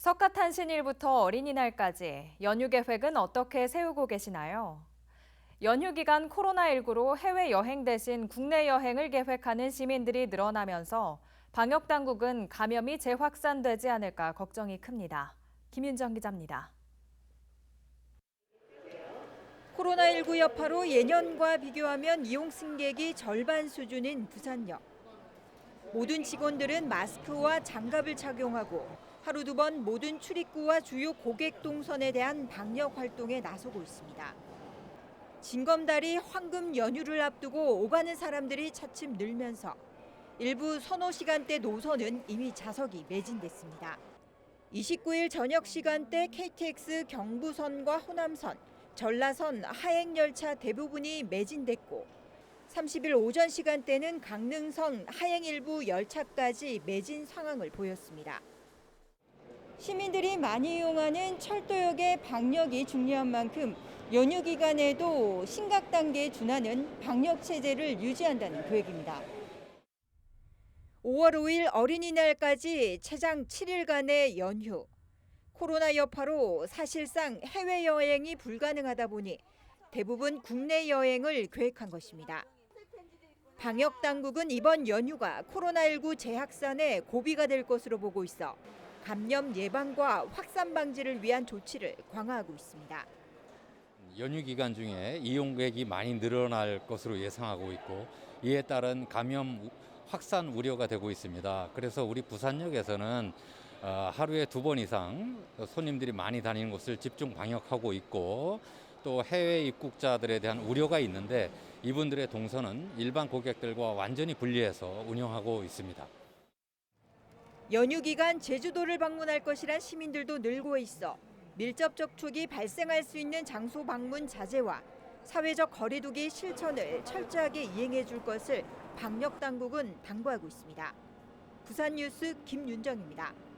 석가탄신일부터 어린이날까지 연휴 계획은 어떻게 세우고 계시나요? 연휴 기간 코로나19로 해외 여행 대신 국내 여행을 계획하는 시민들이 늘어나면서 방역 당국은 감염이 재확산되지 않을까 걱정이 큽니다. 김윤정 기자입니다. 코로나19 여파로 예년과 비교하면 이용 승객이 절반 수준인 부산역. 모든 직원들은 마스크와 장갑을 착용하고 하루 두 번 모든 출입구와 주요 고객 동선에 대한 방역 활동에 나서고 있습니다. 징검다리 황금 연휴를 앞두고 오가는 사람들이 차츰 늘면서 일부 선호 시간대 노선은 이미 좌석이 매진됐습니다. 29일 저녁 시간대 KTX 경부선과 호남선, 전라선 하행 열차 대부분이 매진됐고 30일 오전 시간대는 강릉선 하행 일부 열차까지 매진 상황을 보였습니다. 시민들이 많이 이용하는 철도역의 방역이 중요한 만큼 연휴 기간에도 심각 단계에 준하는 방역 체제를 유지한다는 계획입니다. 5월 5일 어린이날까지 최장 7일간의 연휴. 코로나 여파로 사실상 해외 여행이 불가능하다 보니 대부분 국내 여행을 계획한 것입니다. 방역 당국은 이번 연휴가 코로나19 재확산에 고비가 될 것으로 보고 있어 감염 예방과 확산 방지를 위한 조치를 강화하고 있습니다. 연휴 기간 중에 이용객이 많이 늘어날 것으로 예상하고 있고 이에 따른 감염 우- 확산 우려가 되고 있습니다. 그래서 우리 부산역에서는 어, 하루에 두 번 이상 손님들이 많이 다니는 곳을 집중 방역하고 있고 또 해외 입국자들에 대한 우려가 있는데 이분들의 동선은 일반 고객들과 완전히 분리해서 운영하고 있습니다. 연휴 기간 제주도를 방문할 것이란 시민들도 늘고 있어 밀접 접촉이 발생할 수 있는 장소 방문 자제와 사회적 거리두기 실천을 철저하게 이행해 줄 것을 방역 당국은 당부하고 있습니다. 부산 뉴스 김윤정입니다.